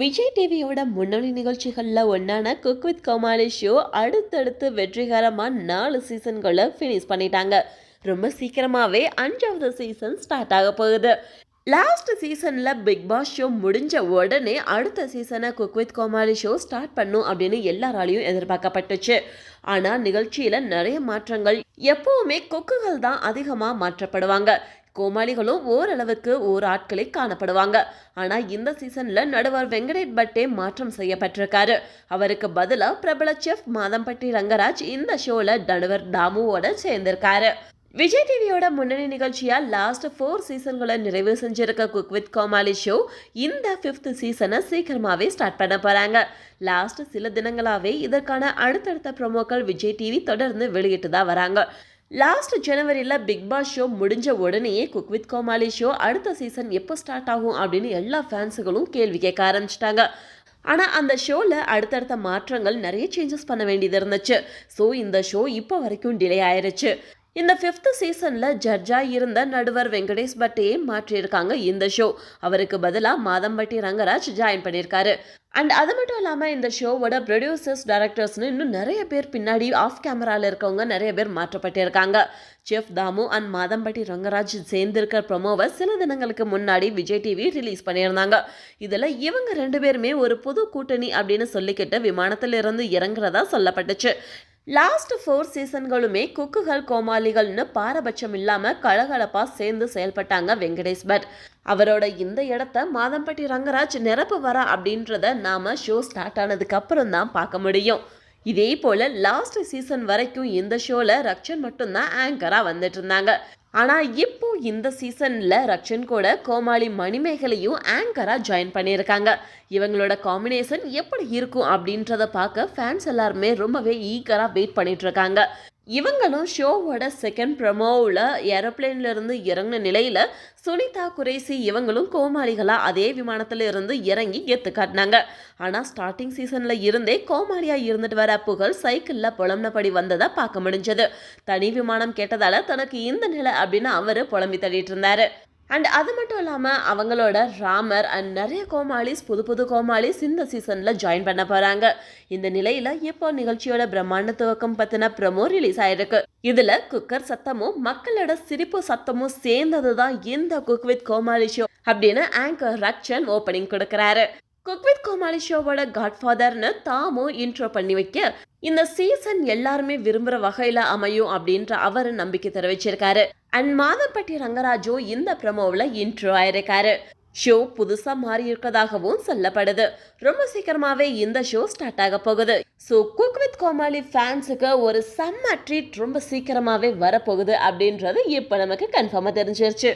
விஜய் டிவியோட முன்னணி நிகழ்ச்சிகளில் ஒன்றான குக் வித் கோமாளி ஷோ அடுத்தடுத்து வெற்றிகரமாக நாலு சீசன்களை ஃபினிஷ் பண்ணிட்டாங்க. ரொம்ப சீக்கிரமாகவே அஞ்சாவது சீசன் ஸ்டார்ட் ஆக போகுது. லாஸ்ட் சீசனில் பிக் பாஸ் ஷோ முடிஞ்ச உடனே அடுத்த சீசனை cook with Comali show start பண்ணும் அப்படின்னு எல்லாராலையும் எதிர்பார்க்கப்பட்டுச்சு. ஆனால் நிகழ்ச்சியில் நிறைய மாற்றங்கள் எப்பவுமே கொக்குகள் தான் அதிகமாக மாற்றப்படுவாங்க. கோமாளிகளும் ஓரளவுக்கு ஓர் ஆட்களில் காணப்படுவாங்க. ஆனால் இந்த சீசனில் நடுவர் வெங்கடேட் பட்டே மாற்றம் செய்யப்பட்டிருக்காரு. அவருக்கு பதிலாக பிரபல செஃப் மாதம்பட்டி ரங்கராஜ் இந்த ஷோவில் நடுவர் தாமுவோட சேர்ந்திருக்காரு. விஜய் டிவியோட முன்னணி நிகழ்ச்சியா லாஸ்ட் ஃபோர் சீசன்களை நிறைவு செஞ்சிருக்க குக் வித் கோமாளி ஷோ இந்த ஃபிஃப்த் சீசனை சீக்கிரமாவே ஸ்டார்ட் பண்ண போறாங்க. லாஸ்ட் சில தினங்களாவே இதற்கான அடுத்தடுத்த ப்ரொமோக்கள் விஜய் டிவி தொடர்ந்து வெளியிட்டு தான் வராங்க. லாஸ்ட் ஜனவரியில் பிக் பாஸ் ஷோ முடிஞ்ச உடனேயே குக் வித் கோமாளி ஷோ அடுத்த சீசன் எப்போ ஸ்டார்ட் ஆகும் அப்படின்னு எல்லா ஃபேன்ஸுகளும் கேள்வி கேட்க ஆரம்பிச்சிட்டாங்க. ஆனால் அந்த ஷோவில் அடுத்தடுத்த மாற்றங்கள் நிறைய சேஞ்சஸ் பண்ண வேண்டியது இருந்துச்சு. ஸோ இந்த ஷோ இப்போ வரைக்கும் டிலே ஆயிருச்சு. இந்த ஃபிஃப்த் சீசனில் ஜட்ஜா இருந்த நடுவர் வெங்கடேஷ் பட்டையே மாற்றியிருக்காங்க இந்த ஷோ அவருக்கு பதிலாக மாதம்பட்டி ரங்கராஜ் ஜாயின் பண்ணியிருக்காரு. அண்ட் அது மட்டும் இல்லாமல் இந்த ஷோவோட ப்ரொடியூசர்ஸ் டேரக்டர்ஸ்னு இன்னும் நிறைய பேர் பின்னாடி ஆஃப் கேமராவில் இருக்கவங்க நிறைய பேர் மாற்றப்பட்டிருக்காங்க. செஃப் தாமு அண்ட் மாதம்பட்டி ரங்கராஜ் சேர்ந்திருக்கிற ப்ரொமோவை சில தினங்களுக்கு முன்னாடி விஜய் டிவி ரிலீஸ் பண்ணியிருந்தாங்க. இதில் இவங்க ரெண்டு பேருமே ஒரு புது கூட்டணி அப்படின்னு சொல்லிக்கிட்டு விமானத்தில் இருந்து இறங்குறதா சொல்லப்பட்டுச்சு. லாஸ்ட் ஃபோர் சீசன்களுமே குக்குகள் கோமாளிகள்னு பாரபட்சம் இல்லாமல் கலகலப்பாக சேர்ந்து செயல்பட்டாங்க வெங்கடேஷ் பட் அவரோட இந்த இடத்த மாதம்பட்டி ரங்கராஜ் நிரப்பு வரா அப்படின்றத நாம் ஷோ ஸ்டார்ட் ஆனதுக்கு அப்புறம் தான் பார்க்க முடியும். இதே போல் லாஸ்ட் சீசன் வரைக்கும் இந்த ஷோவில் ரக்ஷன் மட்டும்தான் ஆங்கராக வந்துட்டு இருந்தாங்க. ஆனால் இப்போ இந்த சீசனில் ரக்ஷன் கூட கோமாளி மணிமேகலையும் ஆங்கராக ஜாயின் பண்ணியிருக்காங்க. இவங்களோட காம்பினேஷன் எப்படி இருக்கும் அப்படின்றத பார்க்க ஃபேன்ஸ் எல்லாருமே ரொம்பவே ஈகராக வெயிட் பண்ணிட்டு இருக்காங்க. இவங்களும் ஷோவோட செகண்ட் ப்ரமோவில் ஏரோப்ளேன்ல இருந்து இறங்கின நிலையில் சுனிதா குரேசி இவங்களும் கோமாளிகளாக அதே விமானத்தில் இருந்து இறங்கி கெத்து காட்டினாங்க. ஆனால் ஸ்டார்டிங் சீசனில் இருந்தே கோமாளியாக இருந்துட்டு வர புகழ் சைக்கிளில் புலம்பினபடி வந்ததை பார்க்க முடிஞ்சது. தனி விமானம் கேட்டதால தனக்கு இந்த நிலை அப்படின்னு அவர் புலம்பி தள்ளிட்டு இருந்தார். அண்ட் அது மட்டும் இல்லாமல் அவங்களோட ராமர் அண்ட் நிறைய கோமாளிஸ் புது புது கோமாளிஸ் இந்த சீசனில் ஜாயின் பண்ண போகிறாங்க இந்த நிலையில் இப்போ நிகழ்ச்சியோட பிரம்மாண்ட துவக்கம் பற்றின ப்ரமோ ரிலீஸ் ஆயிருக்கு. இதில் குக்கர் சத்தமும் மக்களோட சிரிப்பு சத்தமும் சேர்ந்தது தான் இந்த குக் வித் கோமாளி ஷோ அப்படின்னு ஆங்கர் ரக்ஷன் ஓப்பனிங் கொடுக்குறாரு. குக் வித் கோமாளி ஷோவோட காட்ஃபாதர்னு தாமும் இன்ட்ரோ பண்ணி வைக்க இந்த சீசன் எல்லாருமே விரும்புகிற வகையில் அமையும் அப்படின்ற அவர் நம்பிக்கை தெரிவிச்சிருக்காரு. அண்ட் மாதப்பட்டி ரங்கராஜும் இந்த ப்ரமோவில் இன்ட்ரோ ஆயிருக்காரு. ஷோ புதுசாக மாறி இருக்கதாகவும் சொல்லப்படுது. ரொம்ப சீக்கிரமாகவே இந்த ஷோ ஸ்டார்ட் ஆக போகுது. ஸோ குக் வித் கோமாளி ஃபேன்ஸுக்கு ஒரு செம்ம ட்ரீட் ரொம்ப சீக்கிரமாகவே வரப்போகுது அப்படின்றது இப்போ நமக்கு கன்ஃபார்மாக தெரிஞ்சிருச்சு.